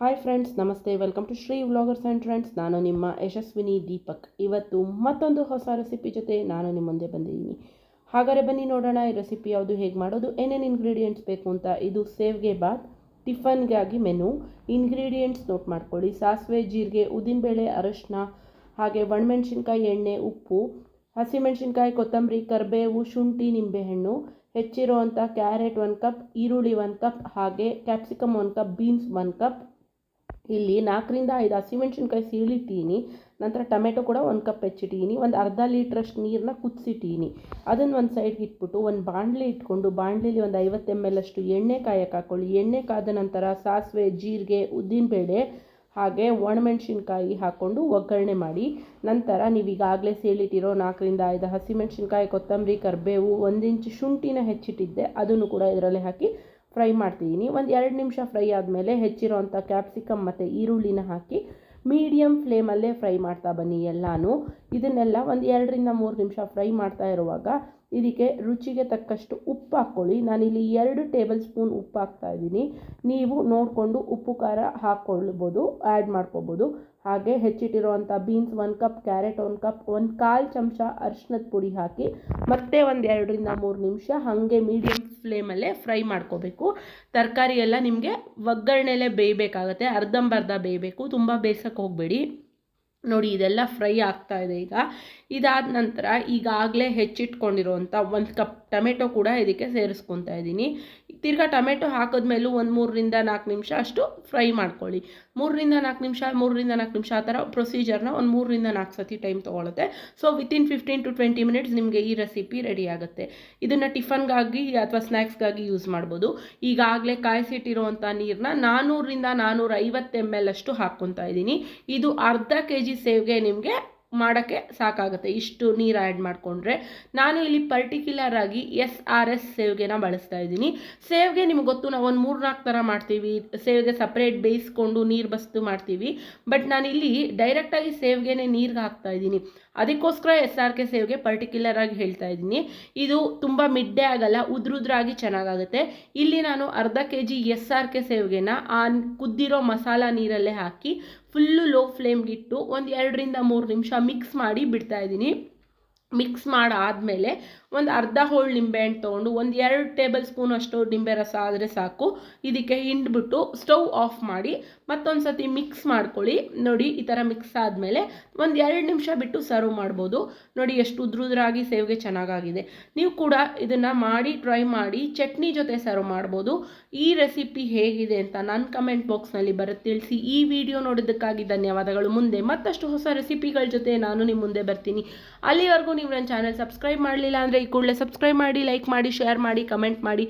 Hi friends ನಮಸ್ತೆ. Welcome to Shri vloggers and friends ನಾನು ನಿಮ್ಮ ಯಶಸ್ವಿನಿ ದೀಪಕ್. ಇವತ್ತು ಮತ್ತೊಂದು ಹೊಸ ರೆಸಿಪಿ ಜೊತೆ ನಾನು ನಿಮ್ಮ ಮುಂದೆ ಬಂದಿದ್ದೀನಿ. ಹಾಗಾದರೆ ಬನ್ನಿ ನೋಡೋಣ ಈ ರೆಸಿಪಿ ಯಾವುದು, ಹೇಗೆ ಮಾಡೋದು, ಏನೇನು ಇಂಗ್ರೀಡಿಯೆಂಟ್ಸ್ ಬೇಕು ಅಂತ. ಇದು ಸೇವ್ಗೆ ಬಾತ್, ಟಿಫನ್ಗಾಗಿ ಮೆನು ಇಂಗ್ರೀಡಿಯೆಂಟ್ಸ್ ನೋಟ್ ಮಾಡ್ಕೊಳ್ಳಿ. ಸಾಸಿವೆ, ಜೀರಿಗೆ, ಉದ್ದಿನಬೇಳೆ, ಅರಶಿನ, ಹಾಗೆ ಒಣಮೆಣ್ಸಿನ್ಕಾಯಿ, ಎಣ್ಣೆ, ಉಪ್ಪು, ಹಸಿಮೆಣಸಿನ್ಕಾಯಿ, ಕೊತ್ತಂಬರಿ, ಕರಿಬೇವು, ಶುಂಠಿ, ನಿಂಬೆಹಣ್ಣು ಹೆಚ್ಚಿರುವಂಥ ಕ್ಯಾರೆಟ್ ಒನ್ ಕಪ್ ಈರುಳ್ಳಿ ಒಂದು ಕಪ್ ಹಾಗೆ capsicum one cup beans one cup ಇಲ್ಲಿ ನಾಲ್ಕರಿಂದ ಐದು ಹಸಿಮೆಣ್ಸಿನ್ಕಾಯಿ ಸೀಳಿಟ್ಟೀನಿ, ನಂತರ ಟೊಮೆಟೊ ಕೂಡ ಒಂದು ಕಪ್ ಹೆಚ್ಚಿಟ್ಟೀನಿ, ಒಂದು ಅರ್ಧ ಲೀಟ್ರಷ್ಟು ನೀರನ್ನ ಕುದಿಸಿಟ್ಟೀನಿ. ಅದನ್ನು ಒಂದು ಸೈಡ್ಗೆ ಇಟ್ಬಿಟ್ಟು ಒಂದು ಬಾಣಲೆ ಇಟ್ಕೊಂಡು, ಬಾಣಲೆಲಿ ಒಂದು ಐವತ್ತು ಎಂ ಎಲ್ ಅಷ್ಟು ಎಣ್ಣೆ ಕಾಯಕ್ಕೆ ಹಾಕ್ಕೊಳ್ಳಿ ಎಣ್ಣೆ ಕಾದ ನಂತರ ಸಾಸಿವೆ, ಜೀರಿಗೆ, ಉದ್ದಿನಬೇಳೆ, ಹಾಗೆ ಒಣಮೆಣ್ಸಿನ್ಕಾಯಿ ಹಾಕ್ಕೊಂಡು ಒಗ್ಗರಣೆ ಮಾಡಿ, ನಂತರ ನೀವು ಈಗಾಗಲೇ ಸೇಳಿಟ್ಟಿರೋ ನಾಲ್ಕರಿಂದ ಐದು ಹಸಿಮೆಣ್ಸಿನ್ಕಾಯಿ, ಕೊತ್ತಂಬರಿ, ಕರಿಬೇವು ಒಂದಿಂಚು ಶುಂಠಿನ ಹೆಚ್ಚಿಟ್ಟಿದ್ದೆ, ಅದನ್ನು ಕೂಡ ಇದರಲ್ಲಿ ಹಾಕಿ ಫ್ರೈ ಮಾಡ್ತಿದ್ದೀನಿ. ಒಂದು ಎರಡು ನಿಮಿಷ ಫ್ರೈ ಆದಮೇಲೆ ಹೆಚ್ಚಿರೋವಂಥ ಕ್ಯಾಪ್ಸಿಕಮ್ ಮತ್ತು ಈರುಳ್ಳಿನ ಹಾಕಿ ಮೀಡಿಯಮ್ ಫ್ಲೇಮಲ್ಲೇ ಫ್ರೈ ಮಾಡ್ತಾ ಬನ್ನಿ ಎಲ್ಲನೂ. ಇದನ್ನೆಲ್ಲ ಒಂದು ಎರಡರಿಂದ ಮೂರು ನಿಮಿಷ ಫ್ರೈ ಮಾಡ್ತಾ ಇರುವಾಗ ಇದಕ್ಕೆ ರುಚಿಗೆ ತಕ್ಕಷ್ಟು ಉಪ್ಪು ಹಾಕ್ಕೊಳ್ಳಿ. ನಾನಿಲ್ಲಿ ಎರಡು ಟೇಬಲ್ ಸ್ಪೂನ್ ಉಪ್ಪು ಹಾಕ್ತಾ ಇದ್ದೀನಿ. ನೀವು ನೋಡಿಕೊಂಡು ಉಪ್ಪು, ಖಾರ ಹಾಕ್ಕೊಳ್ಬೋದು ಆ್ಯಡ್ ಮಾಡ್ಕೊಬೋದು ಹಾಗೆ ಹೆಚ್ಚಿಟ್ಟಿರುವಂಥ ಬೀನ್ಸ್ ಒಂದು ಕಪ್ ಕ್ಯಾರೆಟ್ ಒಂದು ಕಪ್ ಒಂದು ಕಾಲು ಚಮಚ ಅರಿಶಿನದ ಪುಡಿ ಹಾಕಿ ಮತ್ತೆ ಒಂದು ಎರಡರಿಂದ ಮೂರು ನಿಮಿಷ ಹಾಗೆ ಮೀಡಿಯಮ್ ಫ್ಲೇಮಲ್ಲೇ ಫ್ರೈ ಮಾಡ್ಕೋಬೇಕು. ತರಕಾರಿ ಎಲ್ಲ ನಿಮಗೆ ಒಗ್ಗರಣೆಲೆ ಬೇಯಬೇಕಾಗತ್ತೆ, ಅರ್ಧಂಬರ್ಧ ಬೇಯಬೇಕು, ತುಂಬ ಬೇಯಿಸೋಕೆ ಹೋಗಬೇಡಿ. ನೋಡಿ, ಇದೆಲ್ಲ ಫ್ರೈ ಆಗ್ತಾ ಇದೆ ಈಗ. ಇದಾದ ನಂತರ ಈಗಾಗಲೇ ಹೆಚ್ಚಿಟ್ಕೊಂಡಿರೋವಂಥ ಒಂದು ಕಪ್ ಟೊಮೆಟೊ ಕೂಡ ಇದಕ್ಕೆ ಸೇರಿಸ್ಕೊತಾ ಇದ್ದೀನಿ. ತಿರ್ಗಾ ಟೊಮೆಟೊ ಹಾಕಿದ್ಮೇಲೂ ಒಂದು ಮೂರರಿಂದ ನಾಲ್ಕು ನಿಮಿಷ ಅಷ್ಟು ಫ್ರೈ ಮಾಡ್ಕೊಳ್ಳಿ. ಮೂರರಿಂದ ನಾಲ್ಕು ನಿಮಿಷ, ಮೂರರಿಂದ ನಾಲ್ಕು ನಿಮಿಷ, ಆ ಥರ ಪ್ರೊಸೀಜರ್ನ ಒಂದು ಮೂರರಿಂದ ನಾಲ್ಕು ಸತಿ time ತೊಗೊಳುತ್ತೆ. So within fifteen to twenty minutes ನಿಮಗೆ ಈ ರೆಸಿಪಿ ರೆಡಿ ಆಗುತ್ತೆ. ಇದನ್ನು ಟಿಫನ್ಗಾಗಿ ಅಥವಾ ಸ್ನ್ಯಾಕ್ಸ್ಗಾಗಿ ಯೂಸ್ ಮಾಡ್ಬೋದು. ಈಗಾಗಲೇ ಕಾಯಿಸಿಟ್ಟಿರುವಂಥ ನೀರನ್ನ ನಾನ್ನೂರರಿಂದ ನಾನ್ನೂರ ಐವತ್ತು ಎಂ ಎಲ್ ಅಷ್ಟು ಹಾಕ್ಕೊತಾ ಇದ್ದೀನಿ. ಇದು ಅರ್ಧ ಕೆ ಜಿ ಸೇವ್ಗೆ ನಿಮಗೆ ಮಾಡೋಕ್ಕೆ ಸಾಕಾಗುತ್ತೆ. ಇಷ್ಟು ನೀರು ಆ್ಯಡ್ ಮಾಡಿಕೊಂಡ್ರೆ. ನಾನು ಇಲ್ಲಿ ಪರ್ಟಿಕ್ಯುಲರ್ ಆಗಿ ಎಸ್ ಆರ್ ಎಸ್ ಸೇವ್ಗೆನ ಬಳಸ್ತಾ ಇದ್ದೀನಿ. ಸೇವ್ಗೆ ನಿಮ್ಗೆ ಗೊತ್ತು, ನಾವು ಒಂದು ಮೂರು ನಾಲ್ಕು ಥರ ಮಾಡ್ತೀವಿ. ಸೇವ್ಗೆ ಸಪ್ರೇಟ್ ಬೇಯಿಸ್ಕೊಂಡು ನೀರು ಬಸ್ತು ಮಾಡ್ತೀವಿ. ಬಟ್ ನಾನು ಇಲ್ಲಿ ಡೈರೆಕ್ಟಾಗಿ ಸೇವ್ಗೆನೇ ನೀರಿಗೆ ಹಾಕ್ತಾ ಇದ್ದೀನಿ. ಅದಕ್ಕೋಸ್ಕರ ಎಸ್ ಆರ್ ಕೆ ಸೇವ್ಗೆ ಪರ್ಟಿಕ್ಯುಲರ್ ಆಗಿ ಹೇಳ್ತಾ ಇದ್ದೀನಿ. ಇದು ತುಂಬ ಮಿಡ್ಡೆ ಆಗಲ್ಲ, ಉದ್ರುದ್ರಾಗಿ ಚೆನ್ನಾಗಾಗುತ್ತೆ. ಇಲ್ಲಿ ನಾನು ಅರ್ಧ K G S R K ಸೇವ್ಗೆನ ಆ ಕುದ್ದಿರೋ ಮಸಾಲ ನೀರಲ್ಲೇ ಹಾಕಿ ಫುಲ್ಲು ಲೋ ಫ್ಲೇಮ್ಗಿಟ್ಟು ಒಂದು ಎರಡರಿಂದ ಮೂರು ನಿಮಿಷ ಮಿಕ್ಸ್ ಮಾಡಿ ಬಿಡ್ತಾ ಇದ್ದೀನಿ. ಮಿಕ್ಸ್ ಮಾಡಾದಮೇಲೆ ಒಂದು ಅರ್ಧ ಹೋಳು ನಿಂಬೆಹಣ್ಣು ತೊಗೊಂಡು ಒಂದು ಎರಡು ಟೇಬಲ್ ಸ್ಪೂನ್ ಅಷ್ಟು ನಿಂಬೆ ರಸ ಆದರೆ ಸಾಕು. ಇದಕ್ಕೆ ಹಿಂಡ್ಬಿಟ್ಟು ಸ್ಟವ್ ಆಫ್ ಮಾಡಿ ಮತ್ತೊಂದು ಸತಿ ಮಿಕ್ಸ್ ಮಾಡ್ಕೊಳ್ಳಿ. ನೋಡಿ, ಈ ಥರ ಮಿಕ್ಸ್ ಆದಮೇಲೆ ಒಂದು ಎರಡು ನಿಮಿಷ ಬಿಟ್ಟು ಸರ್ವ್ ಮಾಡ್ಬೋದು. ನೋಡಿ, ಎಷ್ಟು ಉದ್ರುದ್ರಾಗಿ ಸೇವ್ಗೆ ಚೆನ್ನಾಗಾಗಿದೆ. ನೀವು ಕೂಡ ಇದನ್ನು ಮಾಡಿ, ಟ್ರೈ ಮಾಡಿ, ಚಟ್ನಿ ಜೊತೆ ಸರ್ವ್ ಮಾಡ್ಬೋದು. ಈ ರೆಸಿಪಿ ಹೇಗಿದೆ ಅಂತ ನನ್ನ ಕಮೆಂಟ್ ಬಾಕ್ಸ್ನಲ್ಲಿ ಬರುತ್ತೆ ತಿಳಿಸಿ. ಈ ವಿಡಿಯೋ ನೋಡೋದಕ್ಕಾಗಿ ಧನ್ಯವಾದಗಳು. ಮುಂದೆ ಮತ್ತಷ್ಟು ಹೊಸ ರೆಸಿಪಿಗಳ ಜೊತೆ ನಾನು ನಿಮ್ಮ ಮುಂದೆ ಬರ್ತೀನಿ. ಅಲ್ಲಿವರೆಗೂ ನೀವು ನನ್ನ ಚಾನಲ್ ಸಬ್ಸ್ಕ್ರೈಬ್ ಮಾಡಲಿಲ್ಲ ಅಂದರೆ ಈ ಕೂಡಲೇ ಸಬ್ಸ್ಕ್ರೈಬ್ ಮಾಡಿ ಲೈಕ್ ಮಾಡಿ ಶೇರ್ ಮಾಡಿ ಕಮೆಂಟ್ ಮಾಡಿ.